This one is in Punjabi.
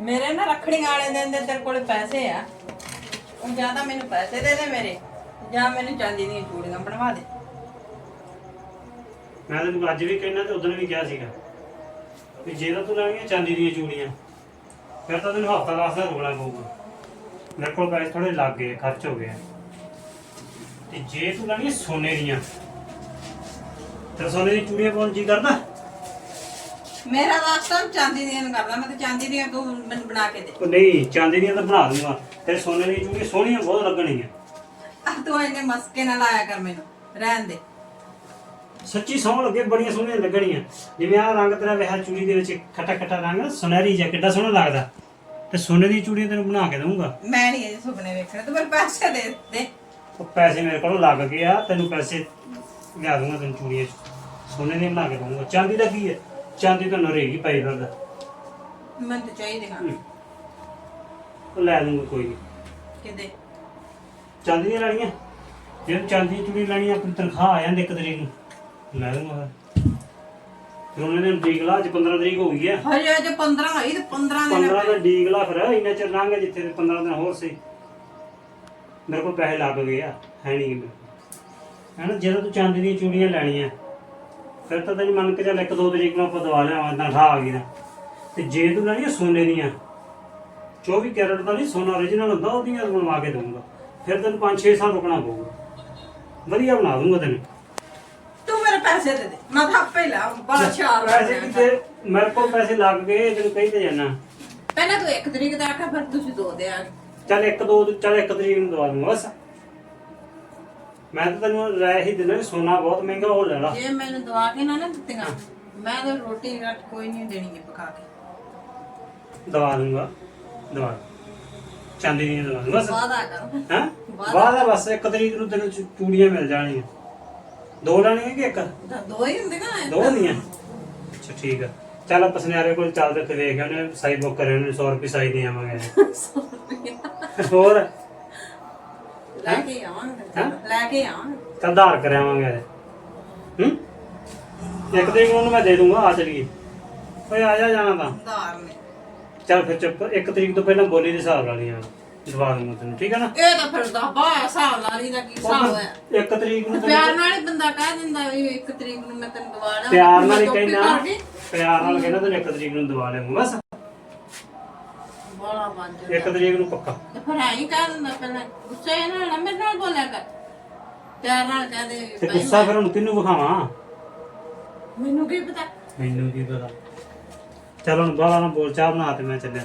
ਮੇਰੇ ਨਾ ਰੱਖੜੀਆਂ ਵਾਲੇ ਦਿਨ ਦੇ ਤੇਰੇ ਕੋਲ ਪੈਸੇ ਆ। ਉਹ ਜਾਂ ਤਾਂ ਮੈਨੂੰ ਪੈਸੇ ਦੇ ਦੇ ਮੇਰੇ, ਜਾਂ ਮੈਨੂੰ ਚਾਂਦੀ ਦੀਆਂ ਚੂੜੀਆਂ ਬਣਵਾ ਦੇ। ਮੈਂ ਤੈਨੂੰ ਅੱਜ ਵੀ ਕਹਿਣਾ ਤੇ ਉਦੋਂ ਵੀ ਕਿਹਾ ਸੀਗਾ ਵੀ ਜੇ ਤਾਂ ਤੂੰ ਲੈਣੀਆਂ ਚਾਂਦੀ ਦੀਆਂ ਚੂੜੀਆਂ, ਫਿਰ ਤਾਂ ਤੈਨੂੰ ਹਫਤਾ ਦਸ ਦਾ ਰੁਕਣਾ ਪਊਗਾ। ਮੇਰੇ ਕੋਲ ਪੈਸੇ ਥੋੜੇ ਲੱਗ ਗਏ, ਖਰਚ ਹੋ ਗਏ ਤੇ ਜੇ ਤੂੰ ਲੈਣੀਆਂ ਸੋਨੇ ਦੀਆਂ, ਤੇ ਸੋਨੇ ਦੀ ਚੂੜੀਆਂ ਪਾਉਣ ਜੀ ਕਰਦਾ? ਮੇਰਾ ਵਾਸਤਾ ਚਾਂਦੀ ਦੀਆਂ ਨੀ ਕਰਦਾ ਮੈਂ ਤਾਂ ਚਾਂਦੀ ਦੀਆਂ ਤੂੰ ਮੈਨੂੰ ਬਣਾ ਕੇ ਦੇ। ਉਹ ਨਹੀਂ ਚਾਂਦੀ ਦੀਆਂ ਤਾਂ ਬਣਾ ਦੂੰਗਾ ਤੇ ਸੋਨੇ ਦੀਆਂ ਚੂੜੀਆਂ ਸੋਹਣੀਆਂ ਬਹੁਤ ਲੱਗਣਗੀਆਂ। ਆ ਤੂੰ ਇਹਨੇ ਮਸਕੇ ਨਾਲ ਆਇਆ ਕਰ ਮੈਨੂੰ ਰਹਿਣ ਦੇ। ਸੱਚੀ ਸੋਹਣ ਲੱਗੇ ਬੜੀਆਂ ਸੋਹਣੀਆਂ ਲੱਗਣੀਆਂ ਜਿਵੇਂ ਆਹ ਰੰਗ ਤੇਰਾ ਵਿਆਹ ਚੂੜੀ ਦੇ ਵਿੱਚ ਖੱਟਾ ਖੱਟਾ ਰੰਗ ਸੁਨਹਿਰੀ ਜਿਹਾ ਕਿੱਡਾ ਸੋਹਣਾ ਲੱਗਦਾ। ਤੇ ਸੋਨੇ ਦੀ ਚੂੜੀਆਂ ਤੈਨੂੰ ਬਣਾ ਕੇ ਦਊਂਗਾ। ਮੈਂ ਨਹੀਂ ਇਹ ਸੁਪਨੇ ਵੇਖਣੇ ਤੂੰ ਮੈਨੂੰ ਪੈਸੇ ਦੇ ਦੇ। ਉਹ ਪੈਸੇ ਮੇਰੇ ਕੋਲੋਂ ਲੱਗ ਗਏ ਆ ਤੈਨੂੰ ਪੈਸੇ ਲਿਆ ਦੂੰਗਾ ਤੈਨੂੰ ਚੂੜੀਆਂ ਸੋਨੇ ਦੀਆਂ ਬਣਾ ਕੇ ਦਊਂਗਾ। ਚਾਂਦੀ ਦਾ ਕੀ ਹੈ? ਚਾਂਦੀ ਤਾਂ ਨਰੇਗੀ ਪਈ ਫਿਰਦਾ। ਮੈਨੂੰ ਤਾਂ ਚਾਹੀਦੇ ਹਾਂ ਉਹ ਲੈ ਦੂੰਗਾ ਕੋਈ ਨਹੀਂ ਕਿਤੇ? ਚਾਂਦੀ ਦੀਆਂ ਲੈਣੀਆਂ? ਜੇ ਚਾਂਦੀ ਦੀ ਚੂੜੀ ਲੈਣੀ ਆ, ਆਪਣੀ ਤਨਖਾਹ ਆ ਜਾਂਦੀ ਇੱਕ ਤਰੀਕ ਨੂੰ ਲੈ ਦੂੰਗਾ ਫਿਰ। ਉਹਨੇ ਦਿਨ ਲਾ ਅੱਜ 15 ਤਰੀਕ ਹੋ ਗਈ ਆ। ਹਜੇ ਅਜੇ 15 ਹੋਈ ਤੇ 15 ਦਿਨ 15 ਦਾ ਡੀਕ ਲਾ ਫਿਰ ਇੰਨਾ ਚਿਰ ਲੰਘ ਗਿਆ ਜਿੱਥੇ 15 ਦਿਨ ਹੋਰ ਸੀ ਮੇਰੇ ਕੋਲ ਪੈਸੇ ਲੱਗ ਗਏ ਆ ਹੈ ਨਹੀਂ ਹੈ ਨਾ ਜਦੋਂ ਤੂੰ ਚਾਂਦੀ ਦੀਆਂ ਚੂੜੀਆਂ ਲੈਣੀਆਂ ਫਿਰ ਤਾਂ ਤੈਨੂੰ ਮੰਨ ਕੇ ਚੱਲ ਇੱਕ ਦੋ ਤਰੀਕ ਨੂੰ ਆਪਾਂ ਦਵਾ ਲਿਆਵਾਂ ਤਨਖਾਹ ਆ ਗਈ ਨਾ। ਤੇ ਜੇ ਤੂੰ ਲੈਣੀਆਂ ਸੋਨੇ ਦੀਆਂ 24 ਕੈਰਟ ਦਾ ਨਹੀਂ ਸੋਨਾ origignal ਹੁੰਦਾ ਉਹਦੀਆਂ ਬਣਵਾ ਕੇ ਦਊਂਗਾ। ਫਿਰ ਤੈਨੂੰ 5-6 ਸਾਲ ਰੁਕਣਾ ਪਊਗਾ। ਵਧੀਆ ਬਣਾ ਦੂੰਗਾ ਤੈਨੂੰ। ਤੂੰ ਮੇਰੇ ਪੈਸੇ ਦੇ ਦੇ ਮੈਂ ਤਾਂ ਆਪੇ ਲਾ ਬੜਾ ਚਾਰ ਪੈਸੇ ਕਿਤੇ ਮੇਰੇ ਕੋਲ ਪੈਸੇ ਲੱਗ ਗਏ ਤੈਨੂੰ ਕਹਿੰਦੇ ਜਾਣਾ ਪਹਿਲਾਂ ਤੂੰ ਇੱਕ ਤਰੀਕ ਦਾ ਆਖਿਆ ਫਿਰ ਤੁਸੀਂ ਦੋ ਦੇ ਆ। ਚੱਲ ਇੱਕ ਦੋ ਚੱਲ ਇੱਕ ਤਰੀਕ ਨੂੰ ਦਵਾ ਦੂੰਗਾ ਬਸ। ਮੈਂ ਤਾਂ ਤੈਨੂੰ ਰਾਇ ਹੀ ਦਿੰਦਾ ਵੀ ਸੋਨਾ ਬਹੁਤ ਮਹਿੰਗਾ ਹੋ ਲੈਣਾ ਜੇ ਮੈਨੂੰ ਦਵਾ ਕੇ ਨਾ ਨਾ ਦਿੱਤੀਆਂ ਮੈਂ ਤਾਂ ਰੋਟੀ ਰੱਟ ਕੋਈ ਨਹੀਂ ਦੇਣੀ ਪਕਾ ਕੇ। ਦਵਾ ਦੂੰਗਾ ਦਵਾ ਚਾਂਦੀ ਦੀਆਂ ਦਵਾ ਦੂੰਗਾ ਬਸ। ਵਾਦਾ ਕਰ। ਹਾਂ? ਆ ਬਸ ਇੱਕ ਤਰੀਕ ਨੂੰ ਤੈਨੂੰ ਚੂ- ਚੂੜੀਆਂ ਮਿਲ ਜਾਣਗੀਆਂ ਦੋ ਲੈਣੀਆਂ ਕਿ ਇੱਕ? ਤਾਂ ਦੋ ਹੀ ਹੁੰਦੇ ਨਾ ਦੋ ਦੀਆਂ ਅੱਛਾ ਠੀਕ ਆ। ਚੱਲ ਆਪਾਂ ਸੁਨਿਆਰੇ ਕੋਲ ਚੱਲਦੇ ਤੇ ਵੇਖ ਉਹਨੇ ਸਾਈ ਬੁੱਕ ਕਰੇ ਉਹਨੇ 100 ਰੁਪਏ ਸਾਈ ਦੇ ਆਵਾਂਗੇ। ਹੋਰ? ਲੈ ਕੇ ਆਵਾਂਗੇ ਲੈ ਕੇ ਆਵਾਂਗੇ ਚੱਲ ਧਾਰ ਕਰ ਆਵਾਂਗੇ ਹੂੰ? ਇੱਕ ਉਹਨੂੰ ਮੈਂ ਦੇ ਦੂੰਗਾ ਆ ਚਲੀਏ। ਓਏ ਆ ਜਾ ਜਾਣਾ ਤਾਂ। ਧਾਰ ਨੇ। ਚੱਲ ਫਿਰ ਚੁੱਪ ਇੱਕ ਤਰੀਕ ਤੋਂ ਪਹਿਲਾਂ ਬੋਲੀ ਦੇ ਹਿਸਾਬ ਨਾਲ ਹੀ ਆ ਦਵਾ ਦੂੰਗਾ ਤੈਨੂੰ ਠੀਕ ਹੈ ਨਾ? ਇਹ ਤਾਂ ਫਿਰ ਦਾ ਬਾ ਹਿਸਾਬ ਲਾ ਲਈ ਦਾ ਕੀ ਹਿਸਾਬ ਹੋਇਆ ਇੱਕ ਤਰੀਕ ਨੂੰ ਤੈਨੂੰ ਪਿਆਰ ਨਾਲ ਹੀ ਬੰਦਾ ਕਹਿ ਦਿੰਦਾ ਵੀ ਇੱਕ ਤਰੀਕ ਨੂੰ ਮੈਂ ਤੈਨੂੰ ਦਵਾ ਲਾਂ ਪਿਆਰ ਨਾਲ ਹੀ ਕਹਿਣਾ। ਪਿਆਰ ਨਾਲ ਕਹਿਣਾ ਤੈਨੂੰ ਇੱਕ ਤਰੀਕ ਨੂੰ ਦਵਾ ਲਿਆਉਂਗਾ ਬਸ। ਬੜਾ ਬੰਦ ਇੱਕ ਤਰੀਕ ਨੂੰ ਪੱਕਾ। ਤੇ ਫਿਰ ਐਂ ਹੀ ਕਹਿ ਦਿੰਦਾ ਪਹਿਲਾਂ ਗੁੱਸੇ ਨਾਲ ਨਾ ਮੇਰੇ ਨਾਲ ਬੋਲਿਆ ਕਰ। ਪਿਆਰ ਨਾਲ ਕਹਿ ਦੇ ਤੇ ਭਾਈ ਗੁੱਸਾ ਫਿਰ ਹੁਣ ਕਿਹਨੂੰ ਵਿਖਾਵਾਂ? ਮੈਨੂੰ ਕੀ ਪਤਾ? ਮੈਨੂੰ ਕੀ ਪਤਾ। ਚੱਲ ਹੁਣ ਬਾਹਲਾ ਨਾ ਬੋਲ ਚਾਹ ਬਣਾ ਤੇ ਮੈਂ ਚੱਲਿਆ।